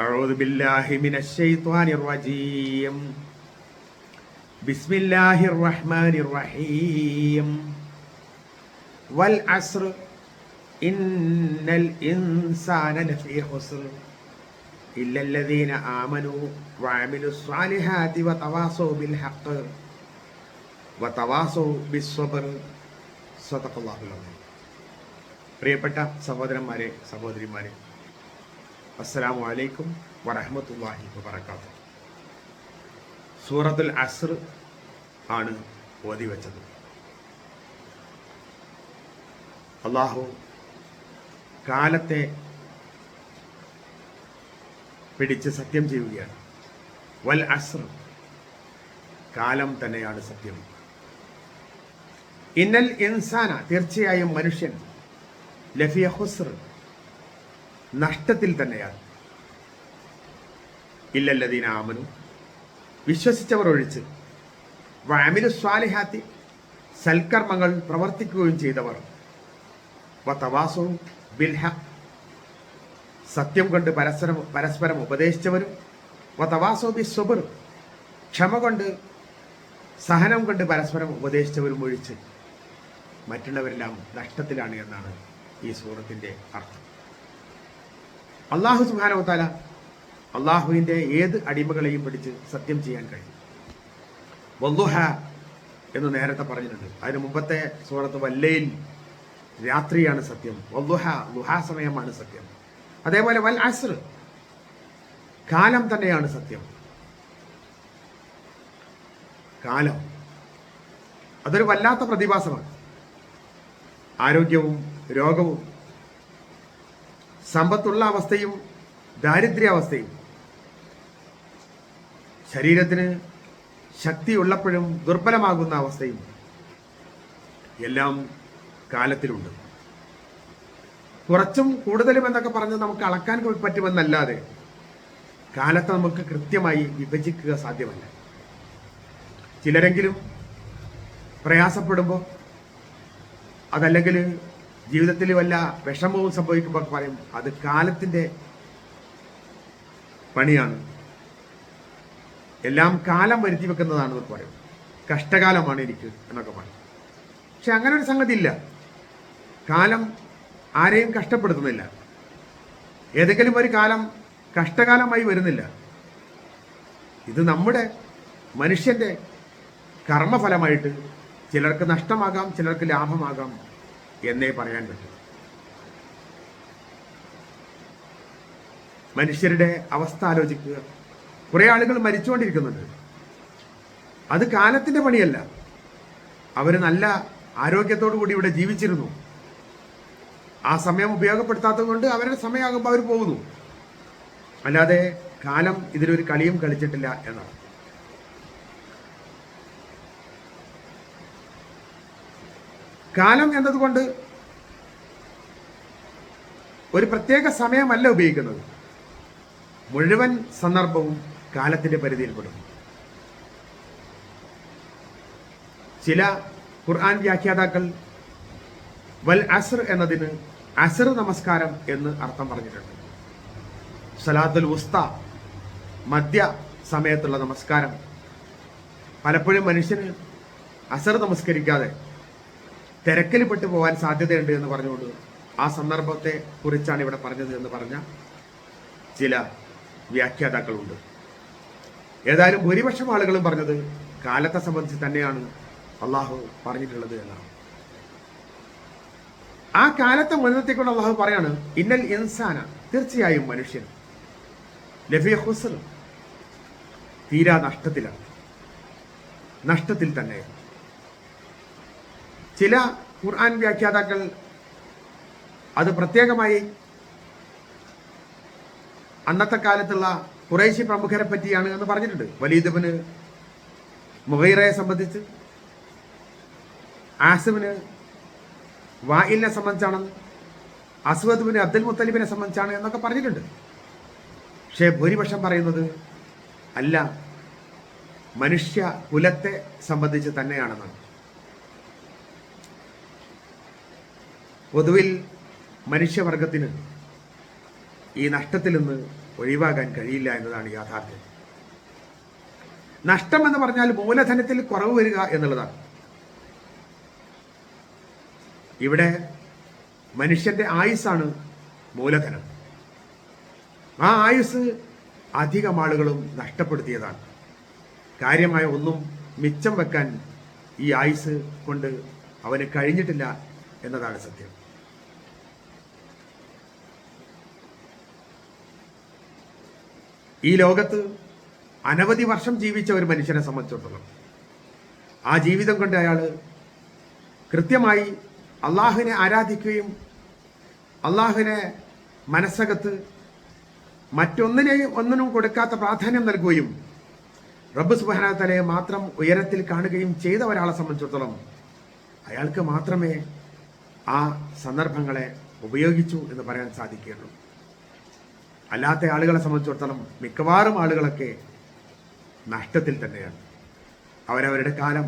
أعوذ بالله من الشيطان الرجيم بسم الله الرحمن الرحيم والعصر إن الإنسان لفي خسر إلا الذين آمنوا وعملوا الصالحات وتواصوا بالحق وتواصوا بالصبر صدق الله العظيم പ്രിയപ്പെട്ട സഹോദരന്മാരെ സഹോദരിമാരെ അസ്സലാമു അലൈക്കും വറഹമത്തല്ലാഹി വബർക്കാത്തു സൂറത്തുൽ അസ്ർ ആണ് ഓതി വെച്ചത്. അള്ളാഹു കാലത്തെ പിടിച്ച് സത്യം ചെയ്യുകയാണ്. വൽ അസ്ർ കാലം തന്നെയാണ് സത്യം. ഇന്നൽ ഇൻസാന തീർച്ചയായും മനുഷ്യൻ ലഫിയ ഹുസ്ർ നഷ്ടത്തിൽ തന്നെയാണ്. ഇല്ലല്ലതീന ആമനു. വിശ്വസിച്ചവർ ഒഴിച്ച്. വാമിലു സ്വാലിഹാത്തി സൽക്കർമ്മങ്ങൾ പ്രവർത്തിക്കുകയും ചെയ്തവർ. വതവാസവും ബിൽഹ സത്യം കൊണ്ട് പരസ്പരം പരസ്പരം ഉപദേശിച്ചവരും വതവാസോ ബി സുബർ ക്ഷമ കൊണ്ട് സഹനം കൊണ്ട് പരസ്പരം ഉപദേശിച്ചവരും ഒഴിച്ച്. മറ്റുള്ളവരെല്ലാം നഷ്ടത്തിലാണ് എന്നാണ് ഈ സൂറത്തിന്റെ അർത്ഥം. അള്ളാഹു സുബാനവത്താല അള്ളാഹുവിന്റെ ഏത് അടിമകളെയും പിടിച്ച് സത്യം ചെയ്യാൻ കഴിയും വല്ലുഹ എന്ന് നേരത്തെ പറഞ്ഞിട്ടുണ്ട്. അതിന് മുമ്പത്തെ സുഹൃത്ത് വല്ലയിൽ രാത്രിയാണ് സത്യം. വല്ലുഹ ലുഹാ സമയമാണ് സത്യം. അതേപോലെ വൽ അസ്ർ കാലം തന്നെയാണ് സത്യം. കാലം. അതൊരു വല്ലാത്ത പ്രതിഭാസമാണ്. ആരോഗ്യവും രോഗവും സമ്പത്തുള്ള അവസ്ഥയും ദാരിദ്ര്യാവസ്ഥയും ശരീരത്തിന് ശക്തിയുള്ളപ്പോഴും ദുർബലമാകുന്ന അവസ്ഥയും എല്ലാം കാലത്തിലുണ്ട്. കുറച്ചും കൂടുതലും എന്നൊക്കെ പറഞ്ഞ് നമുക്ക് അളക്കാൻ പറ്റുമെന്നല്ലാതെ കാലത്തെ നമുക്ക് കൃത്യമായി വിഭജിക്കുക സാധ്യമല്ല. ചിലരെങ്കിലും പ്രയാസപ്പെടുമ്പോൾ അതല്ലെങ്കിൽ ജീവിതത്തിൽ വല്ല വിഷമവും സംഭവിക്കുമ്പോൾ പറയും അത് കാലത്തിന്റെ പണിയാണ്. എല്ലാം കാലം വരുത്തി വെക്കുന്നതാണെന്ന് പറയും. കഷ്ടകാലമാണ് എനിക്ക് എന്നൊക്കെ പറയും. പക്ഷെ അങ്ങനെ ഒരു സംഗതി ഇല്ല കാലം ആരെയും കഷ്ടപ്പെടുത്തുന്നില്ല. ഏതെങ്കിലും ഒരു കാലം കഷ്ടകാലമായി വരുന്നില്ല. ഇത് നമ്മുടെ മനുഷ്യന്റെ കർമ്മഫലമായിട്ട് ചിലർക്ക് നഷ്ടമാകാം ചിലർക്ക് ലാഭമാകാം. എന്നേ പറയാൻ പറ്റൂ. മനുഷ്യരുടെ അവസ്ഥ ആലോചിക്കുക. കുറെ ആളുകൾ മരിച്ചുകൊണ്ടിരിക്കുന്നുണ്ട്. അത് കാലത്തിന്റെ പണിയല്ല. അവർ നല്ല ആരോഗ്യത്തോടു കൂടി ഇവിടെ ജീവിച്ചിരുന്നു. ആ സമയം ഉപയോഗപ്പെടുത്താത്തത് കൊണ്ട് അവരുടെ സമയമാകുമ്പോൾ അവർ പോകുന്നു. അല്ലാതെ കാലം ഇതിലൊരു കളിയും കളിച്ചിട്ടില്ല എന്നാണ്. കാലം എന്നതുകൊണ്ട് ഒരു പ്രത്യേക സമയമല്ല ഉപയോഗിക്കുന്നത്. മുഴുവൻ സന്ദർഭവും കാലത്തിന്റെ പരിധിയിൽപ്പെടും ചില ഖുർആൻ വ്യാഖ്യാതാക്കൾ വൽ അസർ എന്നതിന് അസർ നമസ്കാരം എന്ന് അർത്ഥം പറഞ്ഞിട്ടുണ്ട്. സലാത്തുൽ ഉസ്ത മധ്യ സമയത്തുള്ള നമസ്കാരം. പലപ്പോഴും മനുഷ്യന് അസർ നമസ്കരിക്കാതെ തിരക്കിൽപ്പെട്ടു പോകാൻ സാധ്യതയുണ്ട് എന്ന് പറഞ്ഞുകൊണ്ട് ആ സന്ദർഭത്തെ കുറിച്ചാണ് ഇവിടെ പറഞ്ഞത് എന്ന് പറഞ്ഞ ചില വ്യാഖ്യാതാക്കളുണ്ട്. ഏതായാലും ഭൂരിപക്ഷം ആളുകളും പറഞ്ഞത് കാലത്തെ സംബന്ധിച്ച് തന്നെയാണ് അള്ളാഹു പറഞ്ഞിട്ടുള്ളത് എന്നാണ്. ആ കാലത്തെ മുൻനിർത്തിക്കൊണ്ട് അള്ളാഹു പറയാണ് ഇന്നൽ ഇൻസാന തീർച്ചയായും മനുഷ്യൻ തീരാ നഷ്ടത്തിലാണ്. നഷ്ടത്തിൽ തന്നെ ചില ഖുർആൻ വ്യാഖ്യാതാക്കൾ അത് പ്രത്യേകമായി അന്നത്തെ കാലത്തുള്ള കുറേശ്ശി പ്രമുഖരെ പറ്റിയാണ് എന്ന് പറഞ്ഞിട്ടുണ്ട്. വലീദബിന് മുഹൈറയെ സംബന്ധിച്ച് ആസിമിന് വായിലിനെ സംബന്ധിച്ചാണെന്ന് അസുഖത്തുവിന് അബ്ദുൽ മുത്തലിബിനെ സംബന്ധിച്ചാണ് എന്നൊക്കെ പറഞ്ഞിട്ടുണ്ട്. പക്ഷേ ഭൂരിപക്ഷം പറയുന്നത് അല്ല മനുഷ്യ കുലത്തെ സംബന്ധിച്ച് തന്നെയാണെന്നാണ്. പൊതുവിൽ മനുഷ്യവർഗത്തിന് ഈ നഷ്ടത്തിൽ നിന്ന് ഒഴിവാകാൻ കഴിയില്ല എന്നതാണ് യാഥാർത്ഥ്യം. നഷ്ടം എന്ന് പറഞ്ഞാൽ മൂലധനത്തിൽ കുറവ് വരിക എന്നുള്ളതാണ്. ഇവിടെ മനുഷ്യന്റെ ആയുസ്സാണ് മൂലധനം. ആ ആയുസ് അധികം ആളുകളും നഷ്ടപ്പെടുത്തിയതാണ്. കാര്യമായ ഒന്നും മിച്ചം വെക്കാൻ ഈ ആയുസ് കൊണ്ട് അവന് കഴിഞ്ഞിട്ടില്ല എന്നതാണ് സത്യം. ഈ ലോകത്ത് അനവധി വർഷം ജീവിച്ച ഒരു മനുഷ്യനെ സംബന്ധിച്ചിടത്തോളം ആ ജീവിതം കൊണ്ട് അയാൾ കൃത്യമായി അള്ളാഹുവിനെ ആരാധിക്കുകയും അള്ളാഹുവിനെ മനസ്സകത്ത് മറ്റൊന്നിനെയും ഒന്നിനും കൊടുക്കാത്ത പ്രാധാന്യം നൽകുകയും റബ്ബ് സുബാനത്തലയെ മാത്രം ഉയരത്തിൽ കാണുകയും ചെയ്ത ഒരാളെ സംബന്ധിച്ചിടത്തോളം അയാൾക്ക് മാത്രമേ ആ സന്ദർഭങ്ങളെ ഉപയോഗിച്ചു എന്ന് പറയാൻ സാധിക്കുകയുള്ളൂ. അല്ലാത്ത ആളുകളെ സംബന്ധിച്ചിടത്തോളം മിക്കവാറും ആളുകളൊക്കെ നഷ്ടത്തിൽ തന്നെയാണ്. അവരവരുടെ കാലം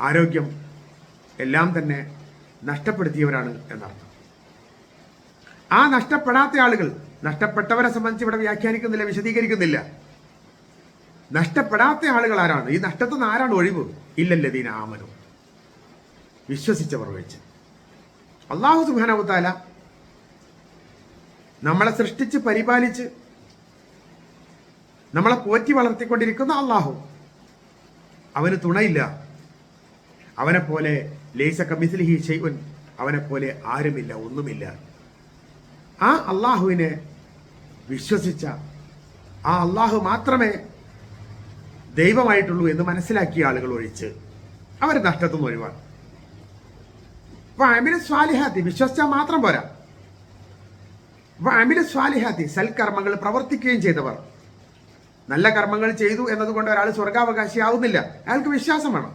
ആരോഗ്യം എല്ലാം തന്നെ നഷ്ടപ്പെടുത്തിയവരാണ് എന്നർത്ഥം. ആ നഷ്ടപ്പെടാത്ത ആളുകൾ നഷ്ടപ്പെട്ടവരെ സംബന്ധിച്ച് ഇവിടെ വ്യാഖ്യാനിക്കുന്നില്ല വിശദീകരിക്കുന്നില്ല. നഷ്ടപ്പെടാത്ത ആളുകൾ ആരാണ്? ഈ നഷ്ടത്തിൽ നിന്ന് ആരാണ് ഒഴിവ്? ഇല്ലല്ലതീന ആമനു. വിശ്വസിച്ചവർ വെച്ച്. അള്ളാഹു സുബാനവുത്താല നമ്മളെ സൃഷ്ടിച്ച് പരിപാലിച്ച് നമ്മളെ പോറ്റി വളർത്തിക്കൊണ്ടിരിക്കുന്ന അള്ളാഹു. അവന് തുണയില്ല. അവനെ പോലെ ലേസ കമിസ്ലിഹി ഷെയ്വൻ അവനെ പോലെ ആരുമില്ല ഒന്നുമില്ല. ആ അള്ളാഹുവിനെ വിശ്വസിച്ച ആ അള്ളാഹു മാത്രമേ ദൈവമായിട്ടുള്ളൂ എന്ന് മനസ്സിലാക്കിയ ആളുകൾ ഒഴിച്ച് അവർ നഷ്ടത്തുനിന്ന് ഒഴിവാണ് അപ്പൊ അമിന് സ്വാലിഹാത്തി വിശ്വസിച്ചാൽ മാത്രം പോരാ. അമിന സ്വാലിഹാത്തി സൽക്കർമ്മങ്ങൾ പ്രവർത്തിക്കുകയും ചെയ്തവർ. നല്ല കർമ്മങ്ങൾ ചെയ്തു എന്നതുകൊണ്ട് ഒരാൾ സ്വർഗാവകാശി ആവുന്നില്ല അയാൾക്ക് വിശ്വാസം വേണം.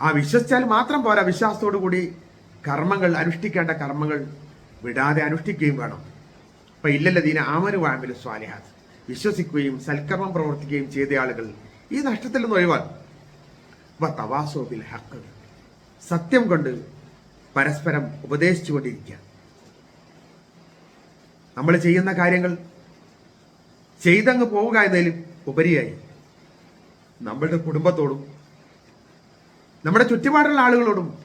ആ വിശ്വസിച്ചാൽ മാത്രം പോരാ വിശ്വാസത്തോടു കൂടി കർമ്മങ്ങൾ അനുഷ്ഠിക്കേണ്ട കർമ്മങ്ങൾ വിടാതെ അനുഷ്ഠിക്കുകയും വേണം. അപ്പൊ ഇല്ലല്ലതീന ആമനു വാമില സ്വാലിഹാത്ത്. വിശ്വസിക്കുകയും സൽക്കർമ്മം പ്രവർത്തിക്കുകയും ചെയ്ത ആളുകൾ ഈ നഷ്ടത്തിൽ നിന്ന് ഒഴിവാക്കും സത്യം കൊണ്ട് പരസ്പരം ഉപദേശിച്ചുകൊണ്ടിരിക്കുക. നമ്മൾ ചെയ്യുന്ന കാര്യങ്ങൾ ചെയ്തങ്ങ് പോവുക എന്നതിലും ഉപരിയായി. നമ്മളുടെ കുടുംബത്തോടും നമ്മുടെ ചുറ്റുപാടുള്ള ആളുകളോടും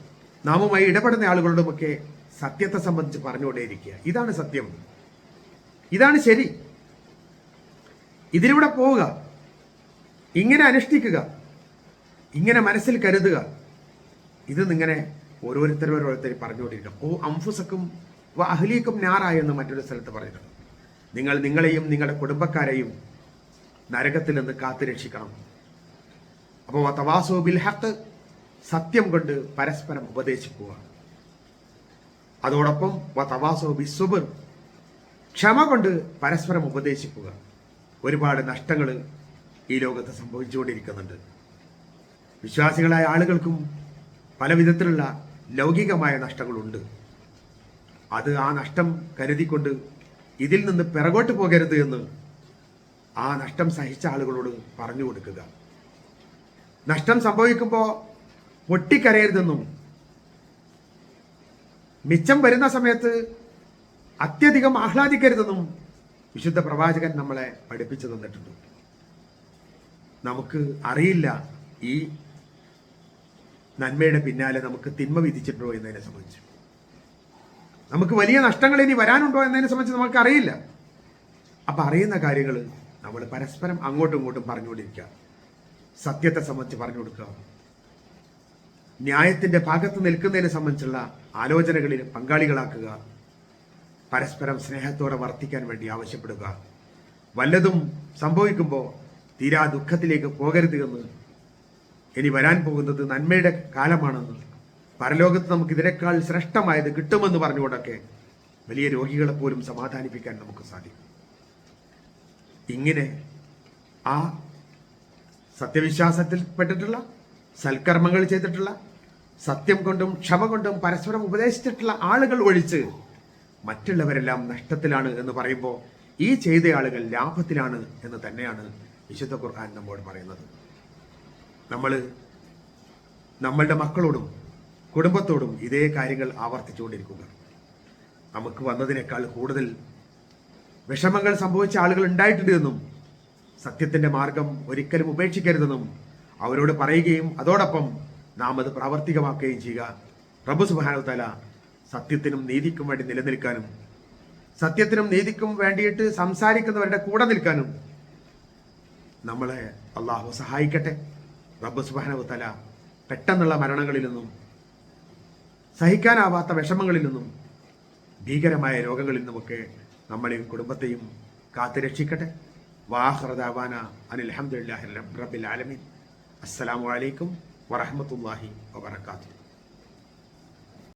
നാമുമായി ഇടപെടുന്ന ആളുകളോടുമൊക്കെ സത്യത്തെ സംബന്ധിച്ച് പറഞ്ഞുകൊണ്ടേയിരിക്കുക. ഇതാണ് സത്യം. ഇതാണ് ശരി. ഇതിലൂടെ പോവുക. ഇങ്ങനെ അനുഷ്ഠിക്കുക. ഇങ്ങനെ മനസ്സിൽ കരുതുക. ഇത് നിങ്ങനെ ഓരോരുത്തരും ഓരോരുത്തരും പറഞ്ഞുകൊണ്ടിരിക്കണം. ഓ അംഫുസക്കും അഹ്ലീക്കും ഞാറ എന്ന് മറ്റൊരു സ്ഥലത്ത് പറഞ്ഞിട്ടുണ്ട് നിങ്ങൾ നിങ്ങളെയും നിങ്ങളുടെ കുടുംബക്കാരെയും നരകത്തിൽ നിന്ന് കാത്തുരക്ഷിക്കണം. അപ്പോൾ തവാസോ ബിൽ സത്യം കൊണ്ട് പരസ്പരം ഉപദേശിക്കുക. അതോടൊപ്പം തവാസോ ബിസുബർ ക്ഷമ കൊണ്ട് പരസ്പരം ഉപദേശിക്കുക. ഒരുപാട് നഷ്ടങ്ങൾ ഈ ലോകത്ത് സംഭവിച്ചുകൊണ്ടിരിക്കുന്നുണ്ട്. വിശ്വാസികളായ ആളുകൾക്കും പല വിധത്തിലുള്ള ലൗകികമായ നഷ്ടങ്ങളുണ്ട്. അത് ആ നഷ്ടം കരുതിക്കൊണ്ട് ഇതിൽ നിന്ന് പിറകോട്ട് പോകരുത് എന്ന് ആ നഷ്ടം സഹിച്ച ആളുകളോട് പറഞ്ഞു കൊടുക്കുക. നഷ്ടം സംഭവിക്കുമ്പോൾ പൊട്ടിക്കരയരുതെന്നും മിച്ചം വരുന്ന സമയത്ത് അത്യധികം ആഹ്ലാദിക്കരുതെന്നും വിശുദ്ധ പ്രവാചകൻ നമ്മളെ പഠിപ്പിച്ചു തന്നിട്ടുണ്ട്. നമുക്ക് അറിയില്ല ഈ നന്മയുടെ പിന്നാലെ നമുക്ക് തിന്മ വിധിച്ചിട്ടുണ്ടോ എന്നതിനെ സംബന്ധിച്ച്. നമുക്ക് വലിയ നഷ്ടങ്ങൾ ഇനി വരാനുണ്ടോ എന്നതിനെ സംബന്ധിച്ച് നമുക്ക് അറിയില്ല അപ്പൊ അറിയുന്ന കാര്യങ്ങൾ നമ്മൾ പരസ്പരം അങ്ങോട്ടും ഇങ്ങോട്ടും പറഞ്ഞുകൊണ്ടിരിക്കുക. സത്യത്തെ സംബന്ധിച്ച് പറഞ്ഞു കൊടുക്കുക ന്യായത്തിന്റെ ഭാഗത്ത് നിൽക്കുന്നതിനെ സംബന്ധിച്ചുള്ള ആലോചനകളിൽ പങ്കാളികളാക്കുക. പരസ്പരം സ്നേഹത്തോടെ വർത്തിക്കാൻ വേണ്ടി ആവശ്യപ്പെടുക. വല്ലതും സംഭവിക്കുമ്പോൾ തീരാ ദുഃഖത്തിലേക്ക് പോകരുത് എന്ന് ഇനി വരാൻ പോകുന്നത് നന്മയുടെ കാലമാണെന്ന് പരലോകത്ത് നമുക്ക് ഇതിനേക്കാൾ ശ്രേഷ്ഠമായത് കിട്ടുമെന്ന് പറഞ്ഞുകൊണ്ടൊക്കെ വലിയ രോഗികളെ പോലും സമാധാനിപ്പിക്കാൻ നമുക്ക് സാധിക്കും. ഇങ്ങനെ ആ സത്യവിശ്വാസത്തിൽ പെട്ടിട്ടുള്ള സൽക്കർമ്മങ്ങൾ ചെയ്തിട്ടുള്ള സത്യം കൊണ്ടും ക്ഷമ കൊണ്ടും പരസ്പരം ഉപദേശിച്ചിട്ടുള്ള ആളുകൾ ഒഴിച്ച് മറ്റുള്ളവരെല്ലാം നഷ്ടത്തിലാണ് എന്ന് പറയുമ്പോൾ ഈ ചെയ്ത ആളുകൾ ലാഭത്തിലാണ് എന്ന് തന്നെയാണ് വിശുദ്ധ ഖുർആൻ നമ്മോട് പറയുന്നത്. നമ്മൾ നമ്മളുടെ മക്കളോടും കുടുംബത്തോടും ഇതേ കാര്യങ്ങൾ ആവർത്തിച്ചുകൊണ്ടിരിക്കുക നമുക്ക് വന്നതിനേക്കാൾ കൂടുതൽ വിഷമങ്ങൾ സംഭവിച്ച ആളുകൾ ഉണ്ടായിട്ടുണ്ട് എന്നും സത്യത്തിന്റെ മാർഗം ഒരിക്കലും ഉപേക്ഷിക്കരുതെന്നും അവരോട് പറയുകയും അതോടൊപ്പം നാം അത് പ്രാവർത്തികമാക്കുകയും ചെയ്യുക. പ്രഭു സുബാനുതല സത്യത്തിനും നീതിക്കും വേണ്ടി നിലനിൽക്കാനും സത്യത്തിനും നീതിക്കും വേണ്ടിയിട്ട് സംസാരിക്കുന്നവരുടെ കൂടെ നിൽക്കാനും നമ്മളെ അള്ളാഹു സഹായിക്കട്ടെ. റബ്ബ് സുബാനവത്തല പെട്ടെന്നുള്ള മരണങ്ങളിൽ നിന്നും സഹിക്കാനാവാത്ത വിഷമങ്ങളിൽ നിന്നും ഭീകരമായ രോഗങ്ങളിൽ നിന്നുമൊക്കെ നമ്മളെയും കുടുംബത്തെയും കാത്തുരക്ഷിക്കട്ടെ വാഹ്രദാവാന അനിൽ അഹമ്മദില്ലാഹി റബ്ബിൽ ആലമീൻ. അസ്സലാമു അലൈക്കും വറഹ്മത്തുള്ളാഹി വബറകാതുഹു.